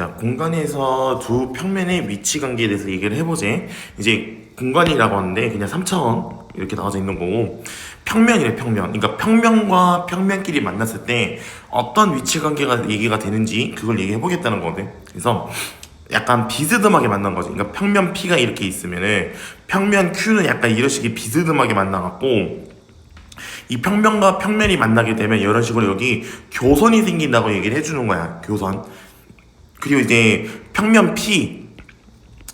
자, 공간에서 두 평면의 위치 관계에 대해서 얘기를 해보지. 이제 공간이라고 하는데 그냥 3차원 이렇게 나와져 있는 거고 평면이래 평면. 그러니까 평면과 평면끼리 만났을 때 어떤 위치 관계가 얘기가 되는지 그걸 얘기해 보겠다는 거거든. 그래서 약간 비스듬하게 만난 거지. 그러니까 평면 P가 이렇게 있으면은 평면 Q는 약간 이런 식의 비스듬하게 만나갖고 이 평면과 평면이 만나게 되면 이런 식으로 여기 교선이 생긴다고 얘기를 해주는 거야. 교선. 그리고 이제 평면 P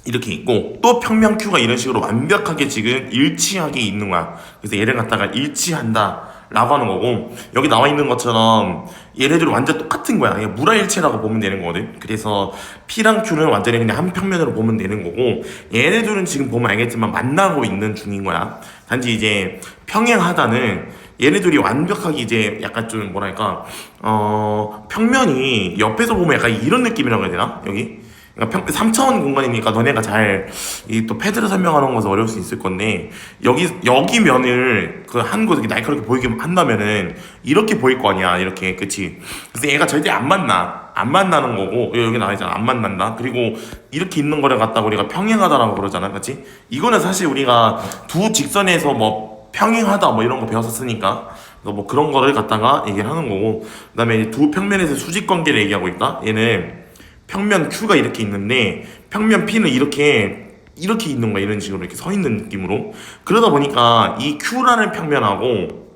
이렇게 있고 또 평면 Q가 이런 식으로 완벽하게 지금 일치하게 있는 거야. 그래서 얘를 갖다가 일치한다. 라고 하는 거고 여기 나와 있는 것처럼 얘네들은 완전 똑같은 거야 그냥 물화일체라고 보면 되는 거거든 그래서 P랑 Q는 완전히 그냥 한 평면으로 보면 되는 거고 얘네들은 지금 보면 알겠지만 만나고 있는 중인 거야 단지 이제 평행하다는 얘네들이 완벽하게 이제 약간 좀 뭐랄까 어 평면이 옆에서 보면 약간 이런 느낌이라고 해야 되나? 여기? 그러니까 평, 3차원 공간이니까 너네가 잘 이 또 패드로 설명하는 것은 어려울 수 있을 건데 여기 여기 면을 그 한 곳 이렇게 날카롭게 보이게 한다면은 이렇게 보일 거 아니야 이렇게. 그치? 그래서 얘가 절대 안 만나. 안 만나는 거고 여기 나와 있잖아. 안 만난다. 그리고 이렇게 있는 거를 갖다가 우리가 평행하다라고 그러잖아. 그치? 이거는 사실 우리가 두 직선에서 뭐 평행하다 뭐 이런 거 배웠었으니까. 뭐 그런 거를 갖다가 얘기를 하는 거고. 그 다음에 두 평면에서 수직 관계를 얘기하고 있다. 얘는 평면 Q가 이렇게 있는데 평면 P는 이렇게 이렇게 있는 거야. 이런 식으로 이렇게 서 있는 느낌으로. 그러다 보니까 이 Q라는 평면하고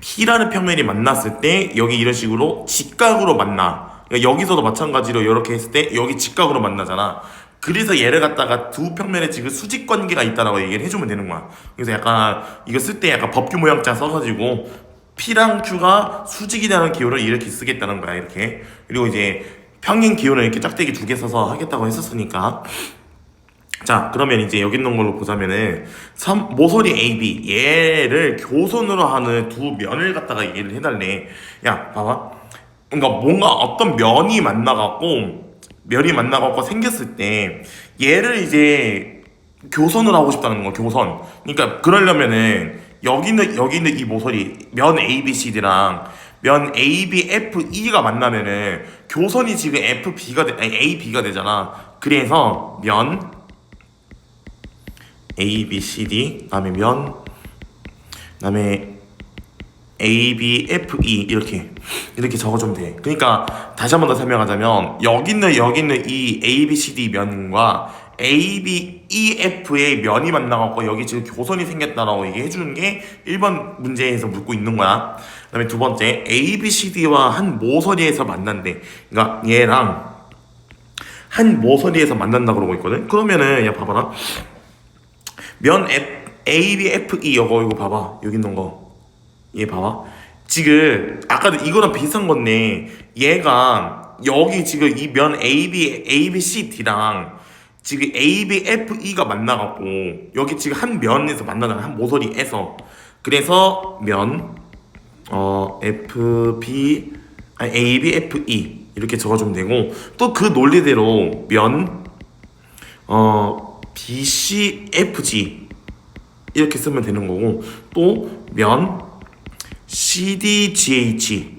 P라는 평면이 만났을 때 여기 이런 식으로 직각으로 만나. 그러니까 여기서도 마찬가지로 이렇게 했을 때 여기 직각으로 만나잖아 그래서 얘를 갖다가 두 평면에 지금 수직 관계가 있다라고 얘기를 해주면 되는 거야. 그래서 약간 이거 쓸 때 약간 법규 모양자 써가지고 P랑 Q가 수직이라는 기호를 이렇게 쓰겠다는 거야 이렇게. 그리고 이제 평행 기호는 이렇게 짝대기 두 개 써서 하겠다고 했었으니까. 자 그러면 이제 여기 있는 걸로 보자면은 삼, 모서리 AB 얘를 교선으로 하는 두 면을 갖다가 얘기를 해달래. 야 봐봐. 그러니까 뭔가 어떤 면이 만나갖고 면이 만나갖고 생겼을 때 얘를 이제 교선으로 하고 싶다는 거 교선. 그러니까 그러려면은 여기는 여기는 이 모서리 면 ABCD랑 면 ABFE가 만나면은 교선이 지금 FB가 되, 아니 AB가 되잖아. 그래서 면 ABCD 그다음에 면 그다음에 ABFE 이렇게 이렇게 적어주면 돼. 그러니까 다시 한 번 더 설명하자면 여기 있는 여기 있는 이 ABCD 면과 ABEF의 면이 만나갖고 여기 지금 교선이 생겼다라고 얘기해 주는 게 1번 문제에서 묻고 있는 거야. 그 다음에 두 번째 ABCD와 한 모서리에서 만난대. 그러니까 얘랑 한 모서리에서 만난다 그러고 있거든. 그러면은 야 봐봐라. 면 F, ABFE 이거 이거 봐봐. 여기 있는 거. 얘 봐봐. 지금 아까도 이거랑 비슷한 건데 얘가 여기 지금 이 면 AB, ABCD랑 지금 ABFE가 만나갖고 여기 지금 한 면에서 만나잖아 한 모서리에서 그래서 면 어, FB 아니, ABFE 이렇게 적어주면 되고 또 그 논리대로 면 어, BCFG 이렇게 쓰면 되는 거고 또 면 CDGH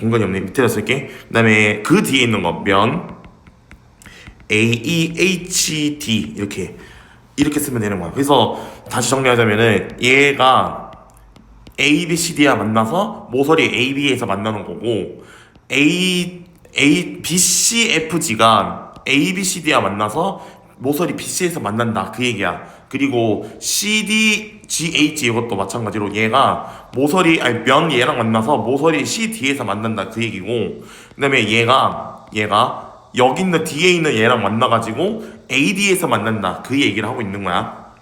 공간이 없네. 밑에다 쓸게. 그 다음에 그 뒤에 있는 거면. AEHD 이렇게. 이렇게 쓰면 되는 거야. 그래서 다시 정리하자면은 얘가 A, B, C, D와 만나서 모서리 A, B에서 만나는 거고 A, A, B, C, F, G가 A, B, C, D와 만나서 모서리 B, C에서 만난다. 그 얘기야. 그리고 C, D, G, H 이것도 마찬가지로 얘가 모서리 아니 면 얘랑 만나서 모서리 C, D에서 만난다 그 얘기고. 그 다음에 얘가 얘가 여기 있는 뒤에 있는 얘랑 만나가지고 AD에서 만난다 그 얘기를 하고 있는 거야.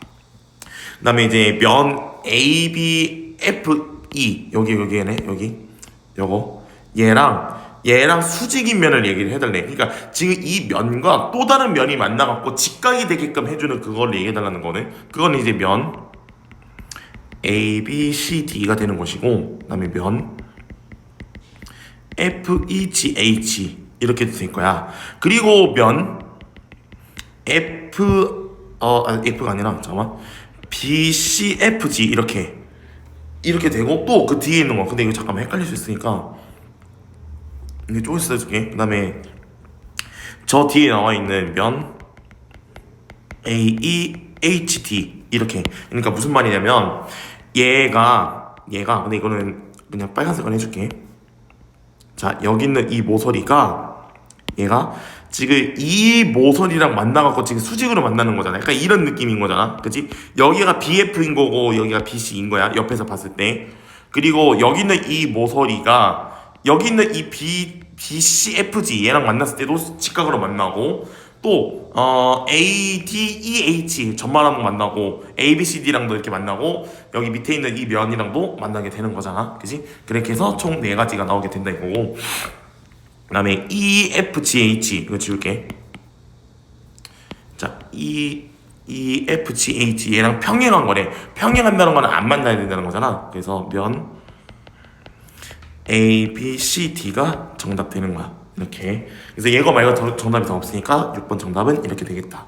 그 다음에 이제 면 A, B, F, E. 여기 여기네 여기. 요거. 얘랑 얘랑 수직인 면을 얘기를 해달래. 그러니까 지금 이 면과 또 다른 면이 만나갖고 직각이 되게끔 해주는 그걸 얘기해달라는 거네. 그건 이제 면 A, B, C, D가 되는 것이고 그 다음에 면 F, E, G, H 이렇게 될 거야. 그리고 면 F 어 아니, F가 아니라 잠깐만. B, C, F, G 이렇게 이렇게 되고 또 그 뒤에 있는 거. 근데 이거 잠깐만 헷갈릴 수 있으니까. 이게 조금 써줄게. 그 다음에 저 뒤에 나와 있는 면 A E H T 이렇게 그러니까 무슨 말이냐면 얘가 얘가 근데 이거는 그냥 빨간색으로 해줄게 자 여기 있는 이 모서리가 얘가 지금 이 모서리랑 만나갖고 지금 수직으로 만나는 거잖아. 약간 이런 느낌인 거잖아. 그치? 여기가 BF인 거고 여기가 BC인 거야. 옆에서 봤을 때. 그리고 여기 있는 이 모서리가 여기 있는 이 B, BCFG 얘랑 만났을 때도 직각으로 만나고 또 어, ADEH 전말하고 만나고 ABCD랑도 이렇게 만나고 여기 밑에 있는 이 면이랑도 만나게 되는 거잖아. 그치? 그렇게 해서 총네 가지가 나오게 된다 이거고 그 다음에 EFGH 이거 지울게. 자 E EFGH 얘랑 평행한 거래. 평행한다는 거는 안 만나야 된다는 거잖아. 그래서 면 A, B, C, D가 정답 되는 거야 이렇게. 그래서 얘가 말고 정- 정답이 더 없으니까 6번 정답은 이렇게 되겠다